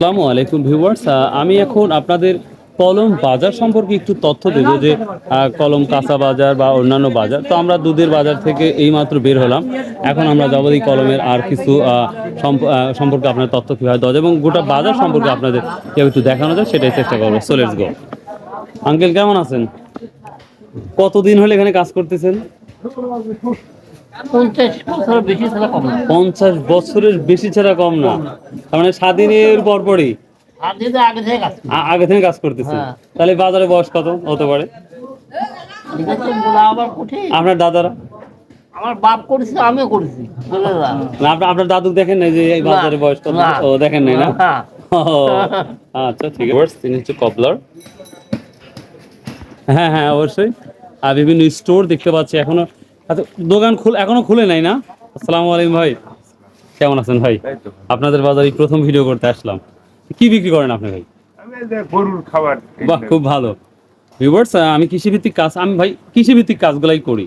আসসালামু আলাইকুম ভিউয়ার্স। আমি এখন আপনাদের কলম বাজার সম্পর্কে একটু তথ্য দেবো যে কলম কাঁচা বাজার বা অন্যান্য বাজার। তো আমরা দুধের বাজার থেকে এইমাত্র বের হলাম। এখন আমরা যাব এই কলমের আর কিছু সম্পর্কে আপনার তথ্য কীভাবে দেওয়া এবং গোটা বাজার সম্পর্কে আপনাদের কেউ একটু দেখানো যায়, সেটাই চেষ্টা করব। সো লেটস গো আঙ্কেল, কেমন আছেন? কতদিন হলে এখানে কাজ করতেছেন? পঞ্চাশ বছর বেশি ছাড়া কম না। পঞ্চাশ বছরের বেশি ছাড়া কম না। তার মানে স্বাধীনের পরপরই। আগে থেকে কাজ করি। আ- আগে থেকে কাজ করতেছেন হ্যাঁ। তাহলে বাজারে বয়স কত? হতে পারে। আপনার দাদারা? আমার বাপ করেছে আমিও করেছি। বুঝলে না? না, আপনার দাদু দেখেন নাই যে এই বাজারে বয়স কত? ও দেখেন নাই না? হ্যাঁ। আচ্ছা ঠিক আছে। তিনি হচ্ছে কপলার। হ্যাঁ হ্যাঁ অবশ্যই। আর বিভিন্ন স্টোর দেখতে পাচ্ছি এখনও। আচ্ছা দোকান খুলে এখনও খুলে নাই না? আসসালামু আলাইকুম ভাই। কেমন আছেন ভাই? আপনাদের বাজারে প্রথম ভিডিও করতে আসলাম। কি বিক্রি করেন আপনি ভাই? গরুর খাবার বাহ খুব ভালো। ভিউয়ার্স আমি কৃষিভিত্তিক কাজ আমি ভাই কৃষিভিত্তিক কাজগুলাই করি।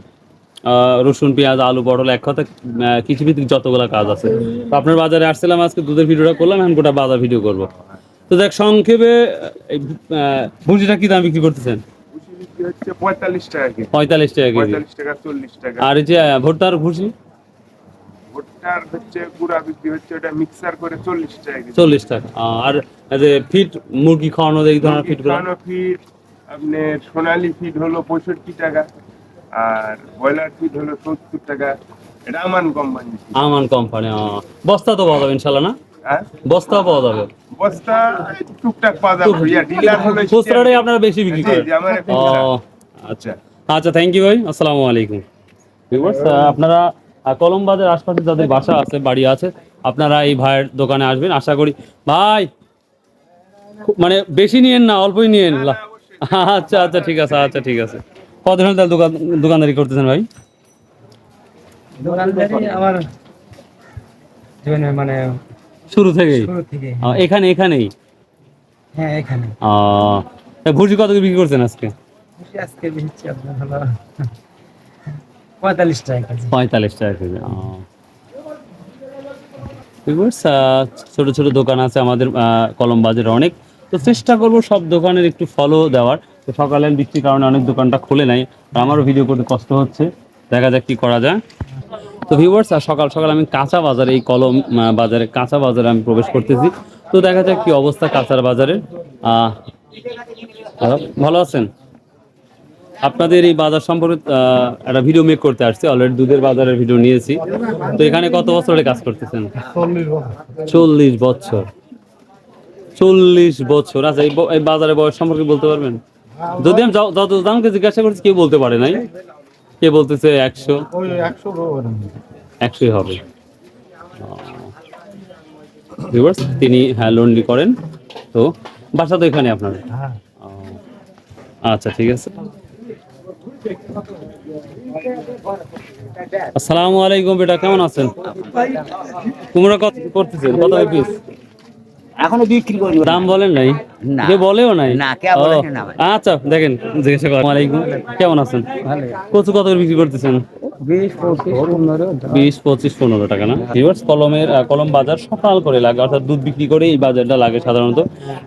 রসুন পেঁয়াজ আলু পটল এক কথা কৃষিভিত্তিক যতগুলো কাজ আছে। তো আপনার বাজারে আসছিলাম আজকে দুধের ভিডিওটা করলাম এখন গোটা বাজার ভিডিও করব। তো দেখ সংক্ষেপে এই ভুজিটা কি দাম বিক্রি করতেছেন? বিক্রি হচ্ছে? পঁয়তাল্লিশ টাকা কেজি। পঁয়তাল্লিশ টাকা কেজি। পঁয়তাল্লিশ টাকা চল্লিশ টাকা। আর এই যে আহ, ভুট্টার ভুসি? ভুট্টার হচ্ছে গুড়া বিক্রি হচ্ছে ওটা মিক্সার করে চল্লিশ টাকা কেজি। চল্লিশ টাকা। আর যে ফিট মুরগি খাওয়ানো এই ধরনের ফিটগুলো? খাওয়ানো ফিড আপনার সোনালি ফিড হলো পঁয়ষট্টি টাকা আর ব্রয়লার ফিড হলো সত্তর টাকা। এটা আমান কোম্পানি আমান কোম্পানি বস্তা তো পাওয়া যাবে ইনশাল্লাহ না? হ্যাঁ? বস্তাও পাওয়া যাবে। বস্তা টুকটাক পাওয়া যাবে। ইয়া ডিলার হলো খুচরাটাই আপনারা বেশি বিক্রি করেন। আচ্ছা। আচ্ছা থ্যাংক ইউ ভাই আসসালামু আলাইকুম। ভিউয়ার্স আপনারা আহ, কলম বাজার আশপাশে যাদের বাসা আছে বাড়ি আছে আপনারা এই ভাইয়ের দোকানে আসবেন। আশা করি ভাই মানে বেশি নিয়েন না অল্পই নিয়েন। আচ্ছা আচ্ছা ঠিক আছে আচ্ছা ঠিক আছে। কতদিন হলো দোকান দোকানদারি করতেছেন ভাই? দোকানদারি আমার জীবনে মানে শুরু থেকেই? শুরু থেকে এখানে এখানেই? হ্যাঁ এখানে। তা ভুজি কত বিক্রি করছেন আজকে? আজকে বেশি আপনার হলো পঁয়তাল্লিশ টাকা পঁয়তাল্লিশ টাকা কেজি আহ। ছোট ছোট দোকান আছে আমাদের কলম বাজারে অনেক। তো চেষ্টা করব সব দোকানের একটু ফলো দেওয়ার। তো সকালে বৃষ্টির কারণে অনেক দোকানটা খুলে নাই। আমারও ভিডিও করতে কষ্ট হচ্ছে। দেখা যাক কি করা যায়। তো ভিউয়ার্স আর সকাল সকাল আমি কাঁচা বাজারে এই কলম বাজারে কাঁচা বাজারে আমি প্রবেশ করতেছি। তো দেখা যাক কি অবস্থা কাঁচার বাজারে। আহ, ভালো আছেন? আপনাদের এই বাজার সম্পর্কে একটা ভিডিও মেক করতে আসছি। অলরেডি দুধের বাজারের ভিডিও নিয়েছি। তো এখানে কত বছর কাজ করতেছেন? চল্লিশ বছর। চল্লিশ বছর। আচ্ছা এই বাজারের বয়স সম্পর্কে বলতে পারবেন? যদি আমি যত- জিজ্ঞাসা করছি কেউ বলতে পারে নাই। কে বলতেছে একশো? একশোই হবে। Viewers, তিনি হ্যাঁ লন্ডি করেন। তো বাসা তো এখানে আপনার। হ্যাঁ। আচ্ছা ঠিক আছে। আসসালামু আলাইকুম বেটা কেমন আছেন? কুমড়া কত করতেছেন কত পিস এখনও বিক্রি করি দাম বলেন নাই। যে বলেও নাই? না, কে বলেন না আচ্ছা দেখেন জিজ্ঞাসা করেন। আলাইকুম কেমন আছেন? কচু কত করে বিক্রি করতেছেন? বিশ পঁচিশ পনেরো টাকা না? ভিউয়ার্স কলমের কলম বাজার সকাল করে লাগে অর্থাৎ দুধ বিক্রি করে এই বাজারটা লাগে সাধারণত।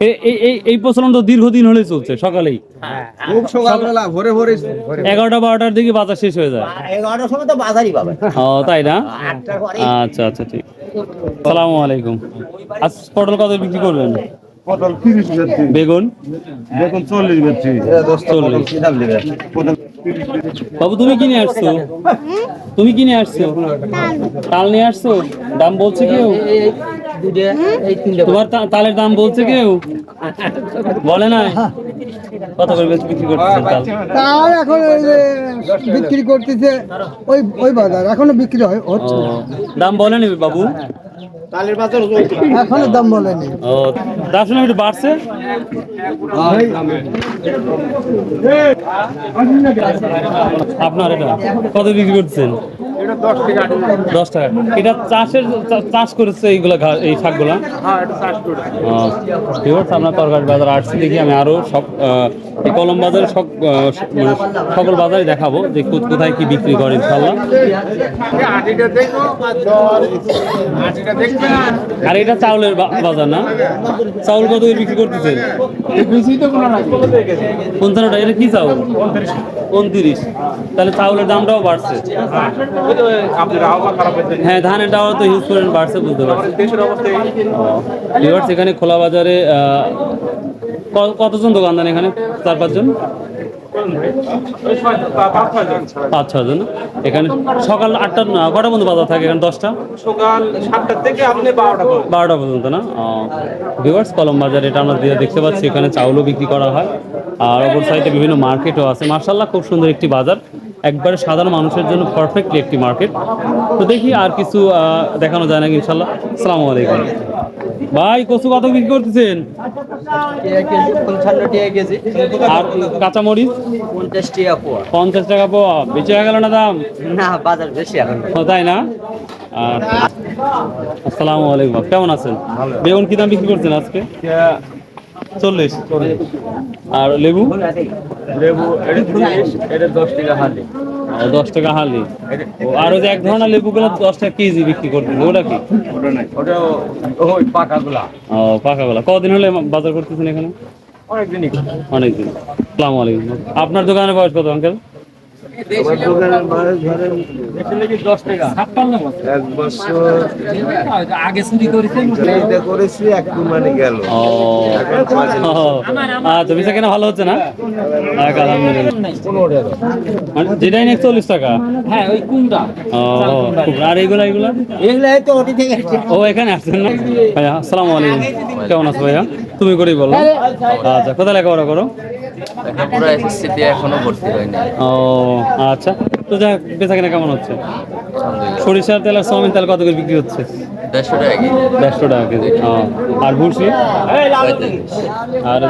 এই এই এই প্রচলন তো দীর্ঘদিন হলে চলছে সকালেই। ভোরে এগারোটা বারোটার দিকে বাজার শেষ হয়ে যায়। এগারোটার সময় তো বাজারই পাবে ও তাই না? আচ্ছা আচ্ছা ঠিক। সালামু আলাইকুম। আজ পটল কত বিক্রি করবেন পটল তিরিশ বেচছি। বেগুন? চল্লিশ বেচছি। চল্লিশ। বাবু তুমি কিনে আসছো? তুমি কিনে আসছো? তাল নিয়ে আসছো? দাম বলছে কেউ? তোমার তালের দাম বলছে কেউ? বলে না কত করে বেশি বিক্রি করতেছেন তাল? তার এখন ওই যে বিক্রি করতেছে ওই ওই বাজার এখনও বিক্রি হয় হচ্ছে দাম বলেনি বাবু? এখনও দাম বলেনি ও দাম শুনে একটু বাড়ছে? আপনার এটা কত বিক্রি করতেছেন এটা দশ টাকা। এটা চাষের চাষ করেছে এইগুলা এই শাকগুলা? হ্যাঁ এটা চাষ করে আপনার তরকারি বাজার আসছে দেখি আমি আরও সব এই কলম বাজারে সব মানে সকল বাজারে দেখাবো যে কোথায় কি বিক্রি করে ইনশাল্লাহ আর এটা চাউলের বাজার না? চাউল কত বিক্রি করতেছেন পঞ্চান্নটা এটা কি চাউল? উনত্রিশ তাহলে চাউলের দামটাও বাড়ছে। হ্যাঁ ধানের ডাওয়া তো হিউজ পরিমাণ বাড়ছে বুঝতে পারছি। এখানে খোলা বাজারে কতজন দোকানদার এখানে? চার পাঁচজন? পাঁচ ছয় জন। ছজন এখানে সকাল আটটা না, কটা পর্যন্ত বাজার থাকে এখানে? দশটা? সকাল সাতটা থেকে আপনি বারোটা পর্যন্ত। বারোটা পর্যন্ত না? ভিউয়ার্স কলম বাজার এটা আমরা দিয়ে দেখতে পাচ্ছি। এখানে চাউলও বিক্রি করা হয়। আর অপর সাইডে বিভিন্ন মার্কেটও আছে। মার্শাল্লাহ খুব সুন্দর একটি বাজার। একবারে সাধারণ মানুষের জন্য পারফেক্টলি একটি মার্কেট তো দেখি আর কিছু দেখানো যায় নাকি ইনশাল্লাহ। আসসালামু আলাইকুম। ভাই কচু কত বিক্রি করতেছেন? আর কাঁচামরিচ? পঞ্চাশ টাকা পোয়া। পঞ্চাশ টাকা বেঁচে হয়ে গেল না দাম? না বাজার বেশি এখন তাই না? আসসালামু আলাইকুম। কেমন আছেন? বেগুন কি দাম বিক্রি করছেন আজকে? চল্লিশ। আর লেবু? লেবু এটা দশ টাকা হালি। দশ টাকা হালি। আর ওই যে এক ধরনের লেবুগুলো দশ টাকা কেজি বিক্রি করতেন ওটা কি? ওটা নাই। ওটা ওই পাকাগুলা। ও পাকাগুলো। কদিন হলে বাজার করতেছেন এখানে? অনেকদিন অনেকদিন। আসসালামু আলাইকুম। আপনার দোকানে বয়স কত আঙ্কেল? আমার দোকানের বয়স ধরেন এক বছর আগে চুরি করেছেন এইটা করেছি এক মানে গেল। বেচা কেনা ভালো হচ্ছে না? মানে যেটাই নেই চল্লিশ টাকা। হ্যাঁ ওই খুব- আর এগুলো তো থেকে আসছে। ও এখানে আসছেন না? ভাইয়া আসসালামু আলাইকুম। কেমন আছো ভাইয়া? তুমি করেই বলো। আচ্ছা কোথায় লেখাপড়া করো? লেখাপড়া এসএসসি দিয়ে এখনও ভর্তি হয়নি। ও আচ্ছা। তো যাক বেচা কেনা কেমন হচ্ছে? সরিষার তেল আর সোয়াবিন তেল কত করে বিক্রি হচ্ছে? দেড়শো টাকা কেজি। দেড়শো টাকা কেজি আর ভুসি? আর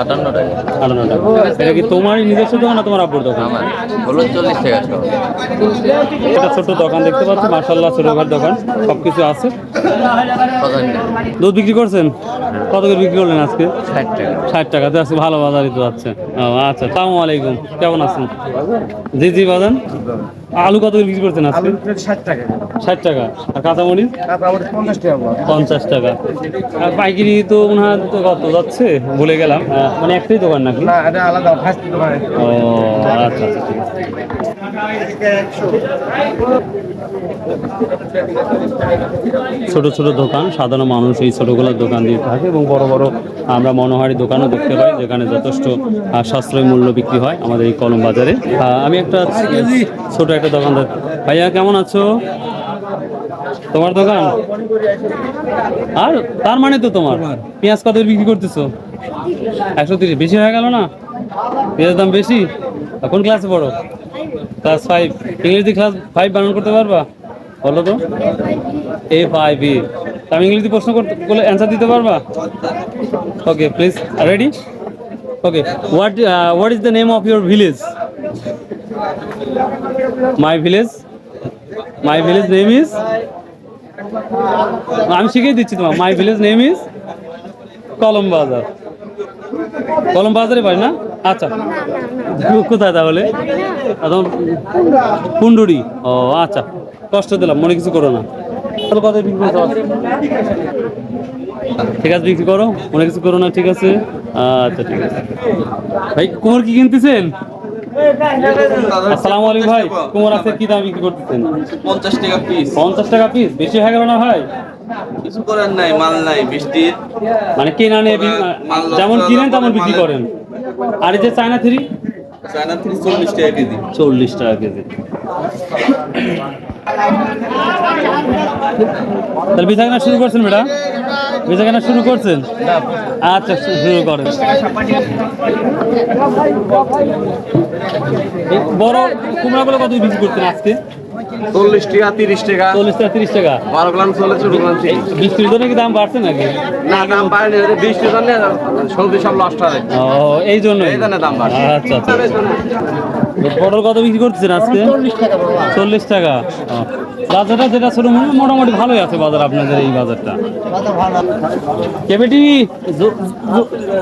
আটান্ন টাকা। আটান্ন টাকা। এটা কি তোমারই নিজস্ব দোকান না তোমার আব্বুর দোকান? আমার। হলো চল্লিশ টাকা এটা ছোট দোকান দেখতে পাচ্ছি মার্শাল্লাহ ছোটখাট দোকান সবকিছু আছে। দুধ বিক্রি করছেন? কত করে বিক্রি করলেন আজকে? ষাট টাকা। ষাট টাকা তো আজকে ভালো বাজারই তো যাচ্ছে ও আচ্ছা সালামু আলাইকুম কেমন আছেন? জি জি বাজান। আলু কত করে বিক্রি করছেন আজকে? ষাট টাকা। ষাট টাকা। আর কাঁচামরিচ? পঞ্চাশ টাকা পঞ্চাশ টাকা। আর পাইকারি তো হয় তো কত যাচ্ছে? ভুলে গেলাম। মানে একটাই দোকান নাকি? না এটা আলাদা ফার্স্ট দোকানে ও আচ্ছা আচ্ছা ঠিক ছোট ছোট দোকান সাধারণ মানুষ এই ছোটগুলোর দোকান দিয়ে থাকে এবং বড় বড় আমরা মনোহারি দোকানও দেখতে পাই যেখানে যথেষ্ট সাশ্রয় মূল্য বিক্রি হয় আমাদের এই কলম বাজারে। আমি একটা ছোট একটা দোকানদার ভাইয়া কেমন আছো? তোমার দোকান? আর তার মানে তো তোমার। পেঁয়াজ কত বিক্রি করতেছো? একশো তিরিশ। বেশি হয়ে গেল না? পেঁয়াজের দাম বেশি? কোন ক্লাসে পড়ো? ক্লাস ফাইভ ইংরেজি ক্লাস ফাইভ বানান করতে পারবা? বলো তো। এ ফাইভ ই আমি ইংরেজি প্রশ্ন করতে বলে অ্যান্সার দিতে পারবা? Okay please ready okay what what is the name of your village my village my village name is আমি শিখিয়ে দিচ্ছি তোমার মাই ভিলেজ নেম ইজ কলম বাজার কলম বাজারে পাই না? আচ্ছা। কোথায় তাহলে? কুন্ডুরি ও আচ্ছা। কষ্ট দিলাম, মনে কিছু করো না। তাহলে কত বিক্রি ঠিক আছে, বিক্রি করো। মনে কিছু করো না, ঠিক আছে। আচ্ছা ঠিক আছে। ভাই, কুমোর কি কিনতেছেন? আসসালামু আলাইকুম ভাই কুমার আছে কি দাম বিক্রি করতেছেন? পঞ্চাশ টাকা পিস পঞ্চাশ টাকা পিস বেশি হয়ে গেল না ভাই? কিছু করার নাই মাল নাই বৃষ্টির মানে কেনা নিয়ে যেমন কিনেন তেমন বিক্রি করেন। আর এই যে চায়না থ্রি? চায়না থ্রি চল্লিশ টাকা কেজি। চল্লিশ টাকা কেজি। তাহলে বেচা কেনা শুরু করছেন বেচা কেনা শুরু করছেন? আচ্ছা শুরু করেন। বড় কুমড়াগুলো কত বিক্রি করছেন আজকে? চল্লিশ টাকা তিরিশ টাকা চল্লিশ টাকা তিরিশ। টাকা বারো গ্রাম চলে ছোট কি দাম বাড়ছে নাকি? না দাম সবজি সব নষ্ট হয় ও এই জন্য এই জন্য দাম বাড়ছে। আচ্ছা আচ্ছা। পটল কত বিক্রি করতেছেন আজকে? চল্লিশ টাকা। বাজারটা যেটা ছোট মনে মোটামুটি ভালোই আছে বাজার আপনাদের এই বাজারটা। কেবেটি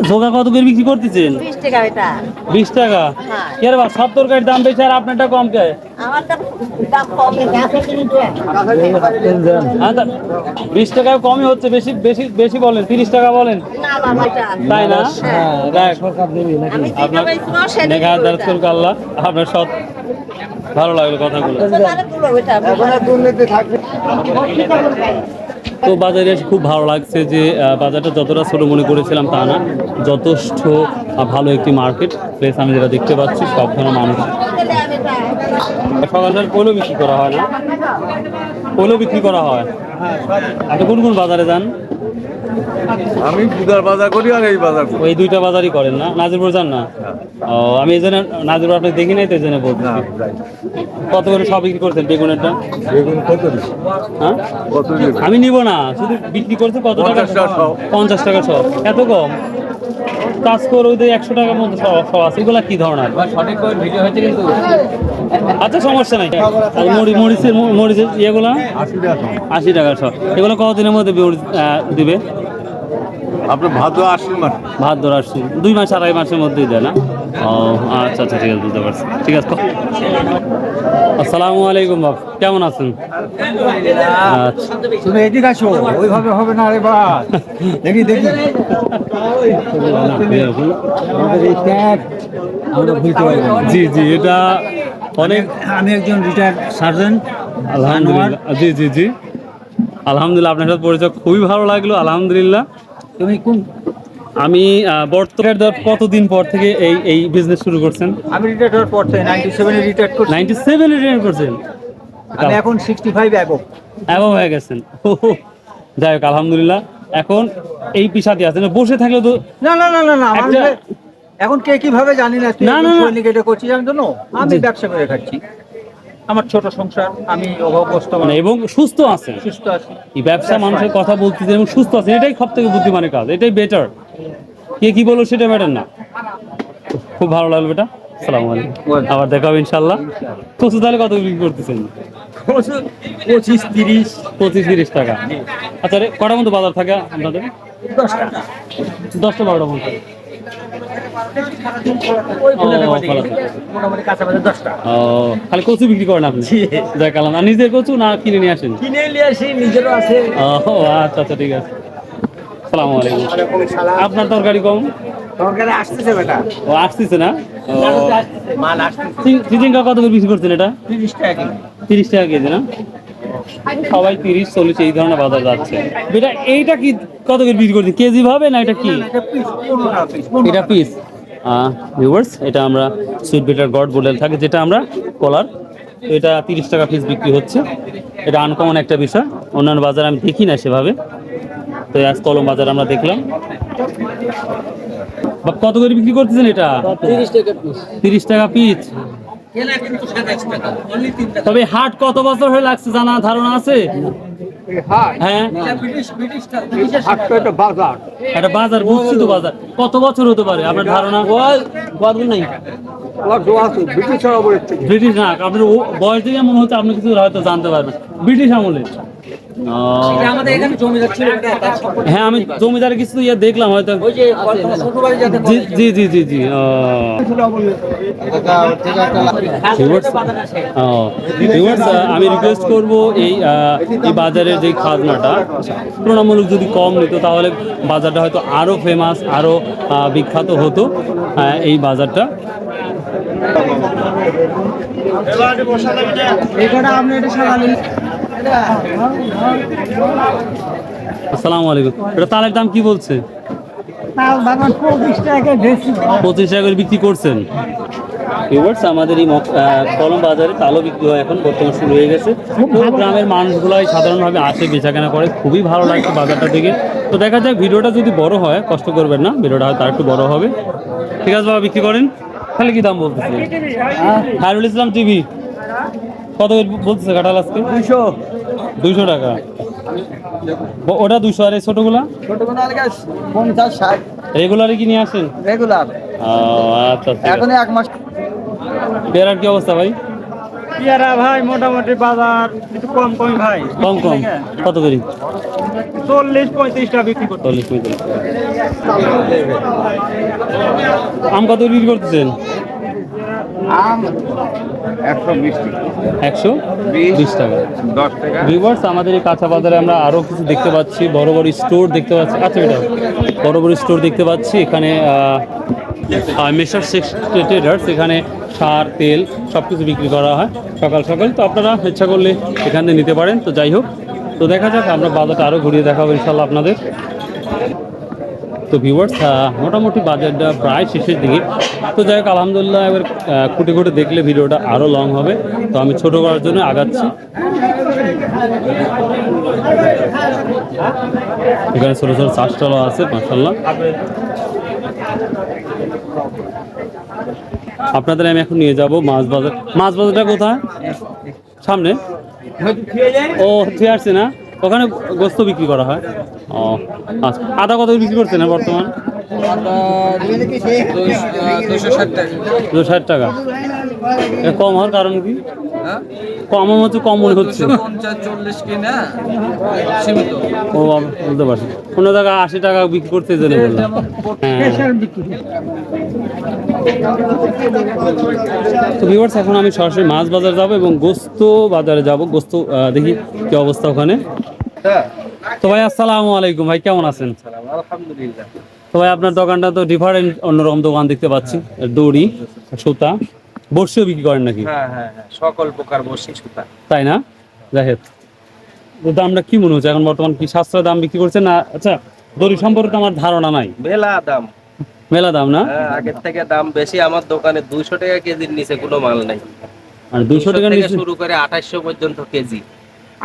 জোগা কত করে বিক্রি করতেছেন? বিশ টাকা এটা বিশ টাকা। হ্যাঁ। কে রে বা সব তরকারির দাম বেশি আর আপনারটা কম কে? হ্যাঁ বিশ টাকায় কমই হচ্ছে বেশি বেশি বেশি বলেন তিরিশ টাকা বলেন। না তাই না? আপনার দেবো। দরকার এটা। আল্লাহ আপনার সব ভালো লাগল কথাগুলো। তো তুলো এটা এখন আর দুর্নীতি থাকবে। তো বাজারে এসে খুব ভালো লাগছে যে আহ, বাজারটা যতটা ছোট মনে করেছিলাম তা না যথেষ্ট ভালো একটি মার্কেট প্লেস আমি যেটা দেখতে পাচ্ছি সব ধরনের মানুষ সকালটার পৈলো বিক্রি করা হয় না? পৈলো বিক্রি করা হয়। আপনি কোন কোন বাজারে যান? আমি বুধার বাজার করি আর এই বাজার ওই দুইটা বাজারই করেন না? নাজিরপুর যান না? ও আমি এই জন্য নাজিরপুর আপনি দেখি নাই তো এই জন্য বলছি। কত করে সব বিক্রি করছেন বেগুনেরটা? বেগুন কত? হ্যাঁ? কত আমি নিব না শুধু বিক্রি করছে কত টাকা? পঞ্চাশ টাকা সব। পঞ্চাশ টাকা সব। এত কম? কাজ করে ওই একশো টাকার মধ্যে সব সব আছে। এগুলা কি ধরনের? সঠিক ভিডিও হয়েছে কিন্তু আচ্ছা সমস্যা নাই। আর মরি মরিচের মরিচের ইয়েগুলা? আশি টাকা। সব। আশি টাকা সব। এগুলো কতদিনের মধ্যে দিবে? আপনার ভাদ্র আশ্বিন মাস? ভাত ধরে আসছি দুই মাস আড়াই মাসের মধ্যেই দেয় না? ও আচ্ছা আচ্ছা ঠিক আছে বুঝতে পারছি। ঠিক আছে আসসালামু আলাইকুম বাপ। কেমন আছেন? আচ্ছা। তুমি এদিকে আসো ওইভাবে হবে না রে বা দেখি দেখি। জি জি এটা অনেক আমি একজন রিটায়ার্ড সার্জেন্ট আলহামদুলিল্লাহ। জি জি জি। আলহামদুলিল্লাহ আপনার সাথে পরিচয় খুবই ভালো লাগল আলহামদুলিল্লাহ। তুমি কোন আমি বর্তমানে কতদিন পর থেকে এই এই বিজনেস শুরু করছেন? আমি রিটায়ার্ড হওয়ার পর থেকে নাইনটি সেভেনে রিটায়ার্ড করছি। নাইনটি সেভেন রিটায়ার করছেন? আমি এখন সিক্সটি ফাইভ অ্যাবো এবং হয়ে গেছেন। যাই হোক আলহামদুলিল্লাহ। এখন এই পিসাতে আছেন। বসে থাকলে তো না না না না না এখন কে কীভাবে জানি না তুই না, না, না। সৈনিক এটা করছিস আমি তো? আমি ব্যবসা করে খাচ্ছি। আমার ছোট সংসার আমি অভাবগ্রস্ত মানে এবং সুস্থ আছে সুস্থ আছি। এই ব্যবসা মানুষের কথা বলতেছেন এবং সুস্থ আছে এটাই সব থেকে বুদ্ধিমানের কাজ এটাই বেটার কে কি বলল সেটা ম্যাটার না। খুব ভালো লাগল বেটা। সালামু আলাইকুম। আবার দেখা হবে ইনশাল্লাহ কচু তাহলে কত বিক্রি করতেছেন? পঁচিশ তিরিশ। পঁচিশ তিরিশ টাকা। আচ্ছা রে কটার মতো বাজার থাকে আপনাদের? দশটা দশটা বারোটা মতো। ও, দশটা। খালি কচু বিক্রি করেন আপনি? যাই কালাম আর নিজের কচু না কিনে নিয়ে আসেন? কিনে নিয়ে আসি নিজেরও আছে। ও আচ্ছা আচ্ছা ঠিক আছে। সালামু আলাইকুম। আপনার তরকারি কম? আসতেছে বেটা। ও আসতেছে না? মাল আসতেছে। চিচিঙ্গা কত করে বিক্রি করছেন এটা? তিরিশ টাকা কেজি। না? সবাই তিরিশ চল্লিশ এই ধরনের বাজার যাচ্ছে। এটা এইটা কি কত করে বিক্রি করছেন? কেজি ভাবে না এটা কি? এটা পিস? ভিউয়ার্স এটা আমরা সুইট বিটার গড বলে থাকে যেটা আমরা কলার তো এটা তিরিশ টাকা পিস বিক্রি হচ্ছে। এটা আনকমন একটা বিষয় অন্যান্য বাজারে আমি দেখি না সেভাবে। তো আজ কলম বাজার আমরা দেখলাম। বা কত করে বিক্রি করতেছেন এটা? তিরিশ টাকা পিস তবে হাট কত বছর হয়ে লাগছে জানা ধারণা আছে? হ্যাঁ। একটা বাজার। বুঝছি তো বাজার। কত বছর হতে পারে? আপনার ধারণা? নাই। ব্রিটিশ না আপনার ও- বয়স মনে হচ্ছে আপনি কিছু হয়তো জানতে পারবেন। ব্রিটিশ আমলে এখানে জমিদার হ্যাঁ আমি জমিদারের কিছু ইয়ে দেখলাম হয়তো ওই যে তোমার শ্বশুর বাড়ি যাতে জি জি জি জি আহ, আমি রিকোয়েস্ট করব এই এই বাজারের যে খাজনাটা তুলনামূলক যদি কম নিত তাহলে বাজারটা হয়তো আরও ফেমাস আরও আহ, বিখ্যাত হতো এই বাজারটা। আসসালামু আলাইকুম। এটা তালের দাম কি বলছে? পঁচিশ টাকা করে বিক্রি করছেন। ভিউয়ার্স আমাদের এই কলম বাজারে তালও বিক্রি হয় এখন বর্তমান শুরু হয়ে গেছে। গ্রামের মানুষগুলাই সাধারণভাবে আসে বেচাকেনা করে। খুবই ভালো লাগছে বাজারটা থেকে তো দেখা যাক ভিডিওটা যদি বড় হয় কষ্ট করবেন না ভিডিওটা হয়তো আর একটু বড় হবে। ঠিক আছে বাবা বিক্রি করেন। তাহলে কি দাম বলতেছে হারুল ইসলাম টিভি। কত বলতেছে কাঁঠাল আজকে? দুইশো। দুইশো টাকা। ওটা দুশো আর এই ছোটোগুলা? ছোট কোনো পঞ্চাশ ষাট। রেগুলারে কি নিয়ে আসেন? রেগুলার আচ্ছা এখন এক মাস পেয়ারার কি অবস্থা ভাই? পেয়ারা ভাই মোটামুটি বাজার একটু কম কম ভাই। কম কম। কত করি? চল্লিশ পঁয়ত্রিশটা বিক্রি করতে চল্লিশ পঁয়তাল্লিশ আম কত করে বিক্রি করতেছেন? আম একশো বিশ টাকা। ভিউয়ার্স আমাদের এই কাঁচা বাজারে আমরা আরও কিছু দেখতে পাচ্ছি। বড় বড় স্টোর দেখতে পাচ্ছি। আচ্ছা এটা বড় বড় স্টোর দেখতে পাচ্ছি। এখানে মেশার ট্রেডার্স এখানে সার তেল সব কিছু বিক্রি করা হয় সকাল সকাল। তো আপনারা ইচ্ছা করলে এখান থেকে নিতে পারেন। তো যাই হোক তো দেখা যাক আমরা বাজারটা আরও ঘুরিয়ে দেখাবো ইনশাল্লাহ আপনাদের। তো ভিউয়ার্স মোটামুটি বাজারটা প্রায় শেষের দিকে। তো যাই হোক, আলহামদুলিল্লাহ, এবার খুঁটে খুঁটে দেখলে ভিডিওটা আরও লং হবে। তো আমি ছোট করার জন্য আগাচ্ছি। এখানে ছোটো ছোটো চাষ টালও আছে মাসাল্লাহ আপনাদের আমি এখন নিয়ে যাব মাছ বাজার। মাছ বাজারটা কোথায়? সামনে? ও ঠিক আছে না? ওখানে গোস্ত বিক্রি করা হয়? ও আচ্ছা। আদা কত বিক্রি করছে না বর্তমান দুশো ষাট টাকা। কম হওয়ার কারণ কি? কম আমার হচ্ছে কম মনে হচ্ছে। চল্লিশ ও আমি পারছি। কোনো জায়গায় আশি টাকা বিক্রি করতে জন্য বললাম হ্যাঁ। তো ভিউয়ার্স এখন আমি সরাসরি মাছ বাজার যাব এবং গোস্ত বাজারে যাব। গোস্ত আহ, দেখি কি অবস্থা ওখানে। তো ভাই আসসালামু আলাইকুম। ভাই কেমন আছেন? আলহামদুলিল্লাহ। তো ভাই আপনার দোকানটা তো ডিফারেন্ট অন্যরকম দোকান দেখতে পাচ্ছি। দড়ি সুতা। বর্ষিও বিক্রি করেন নাকি? হ্যাঁ হ্যাঁ হ্যাঁ সকল প্রকার সুতা। তাই না? দামটা কি মনে হচ্ছে? এখন বর্তমান কি সাশ্রয় দাম বিক্রি করছে না? আচ্ছা দড়ি সম্পর্কে আমার ধারণা নাই। মেলা দাম। মেলা দাম না? আগের থেকে দাম বেশি। আমার দোকানে দুইশো টাকা কেজির নিচে কোনো মাল নাই। আর দুশো টাকা নিচে শুরু করে আঠাশশো পর্যন্ত কেজি।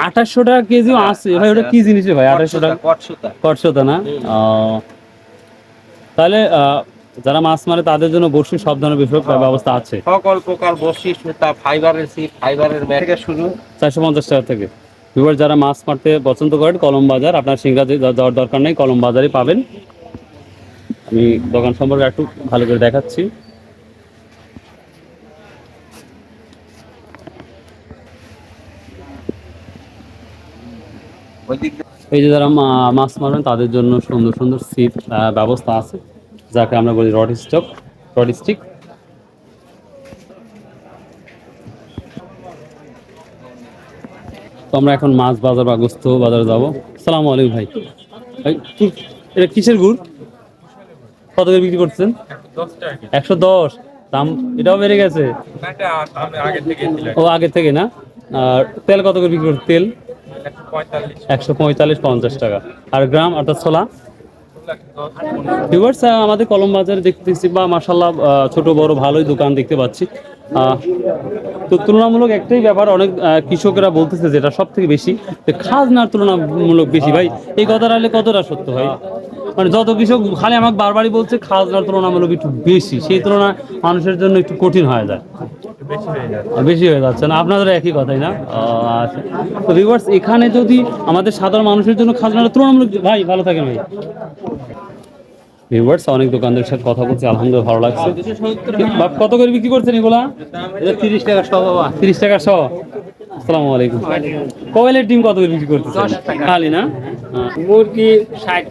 আঠাশশো টাকা কেজিও আছে। ভাই ওটা কি জিনিস ভাই? আঠাশশো টাকা। কট সুতা কটশোতা না। তাহলে যারা মাছ মারে তাদের জন্য বর্ষি সব ধরনের বিষয় ব্যবস্থা আছে। সকল প্রকার বসি সুতা ফাইবারের সিট ফাইবারের ম্যাট থেকে শুরু। চারশো পঞ্চাশ টাকা থেকে। এবার যারা মাছ মারতে পছন্দ করেন কলম বাজার আপনার সিংহাতে যাওয়ার দরকার নেই কলম বাজারে পাবেন। আমি দোকান সম্পর্কে একটু ভালো করে দেখাচ্ছি। এই যে যারা মাছ মারবেন তাদের জন্য সুন্দর সুন্দর সিট ব্যবস্থা আছে। যাকে আমরা বলি রড স্টক রড স্টিক। তো আমরা এখন মাছ বাজার বা গোস্ত বাজারে যাব। সালাম আলাইকুম ভাই। এটা কিসের গুড়? কত করে বিক্রি করছেন একশো দশ। দাম এটাও বেড়ে গেছে। ও আগে থেকে না? আর তেল কত করে বিক্রি করছে তেল? একশো পঁয়তাল্লিশ। পঞ্চাশ টাকা। আর গ্রাম অর্থাৎ ছোলা? ভিউয়ার্স আমাদের কলম বাজারে দেখতেছি বা মাসাল্লাহ ছোট বড় ভালোই দোকান দেখতে পাচ্ছি। তো তুলনামূলক একটাই ব্যাপার অনেক কৃষকরা বলতেছে যেটা সব থেকে বেশি, যে খাজনার তুলনামূলক বেশি। ভাই, এই কথাটা হলে কতটা সত্য হয়? মানে যত কৃষক, খালি আমাকে বারবারই বলছে খাজনার তুলনামূলক একটু বেশি, সেই তুলনায় মানুষের জন্য একটু কঠিন হয়ে যায়। বেশি হয়ে যাচ্ছে না, আপনাদের একই কথাই না? আচ্ছা। তো ভিউয়ার্স এখানে যদি আমাদের সাধারণ মানুষের জন্য খাজনাটা তুলনামূলক, ভাই, ভালো থাকেন ভাই। ভিউয়ার্স অনেক দোকানদারের সাথে কথা বলছি আলহামদুলিল্লাহ ভালো লাগছে। বাপ, কত করে বিক্রি করছেন এগুলা? তিরিশ টাকা সহ বাবা। তিরিশ টাকা শ আসসালামু আলাইকুম। কয়েলের ডিম কত করে বিক্রি করতেছেন? খালি না। মুরগি ষাট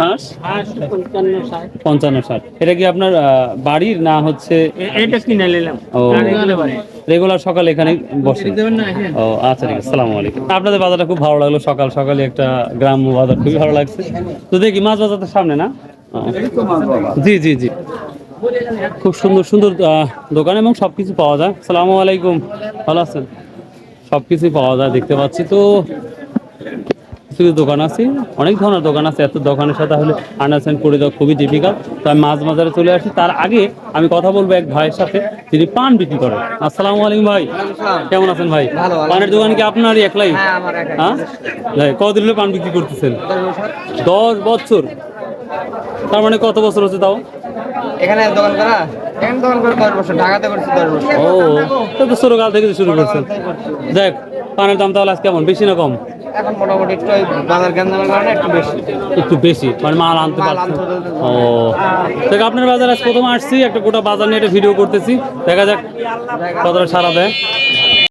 হাঁস? হাঁস পঞ্চান্ন ষাট। পঞ্চান্ন ষাট। এটা কি আপনার বাড়ির না হচ্ছে? এটা কিনে নিলাম। ও। রেগুলার সকাল এখানে বসে। দেবেন না হ্যাঁ ও আচ্ছা ঠিক আছে। সালামু আলাইকুম। আপনাদের বাজারটা খুব ভালো লাগল। সকাল সকালে একটা গ্রাম্য বাজার খুবই ভালো লাগছে। তো দেখি মাছ বাজার তো সামনে না। জি জি জি। খুব সুন্দর সুন্দর দোকান এবং সব কিছু পাওয়া যায়। সালামু আলাইকুম। ভালো আছেন? সব কিছুই পাওয়া যায় দেখতে পাচ্ছি। তো কিছু দোকান আছে অনেক ধরনের দোকান আছে। এত দোকানের সাথে হলে আন্ডারস্ট্যান্ড করে দেওয়া খুবই ডিফিকাল্ট তো আমি মাছ বাজারে চলে আসি। তার আগে আমি কথা বলব এক ভাইয়ের সাথে তিনি পান বিক্রি করেন। আসসালামু আলাইকুম ভাই। কেমন আছেন ভাই? পানের দোকান কি আপনারই একলাই? হ্যাঁ ভাই কতদিন পান বিক্রি করতেছেন? দশ বছর? তার মানে কত বছর হচ্ছে তাও? এখানে দোকান করা? এখানে দোকান করে দশ বছর ঢাকাতে করছি দশ বছর। ও তো তো ছোটকাল থেকে শুরু করছেন। দেখ পানের দাম তাহলে আজ কেমন? বেশি না কম? এখন মোটামুটি একটু বাজার গ্যান্দামের কারণে একটু বেশি। একটু বেশি মানে মাল আনতে মাল আনতে পারছেন। ও দেখ আপনার বাজার আজ প্রথম আসছি একটা গোটা বাজার নিয়ে একটা ভিডিও করতেছি। দেখা যাক কতটা সারা দেয়।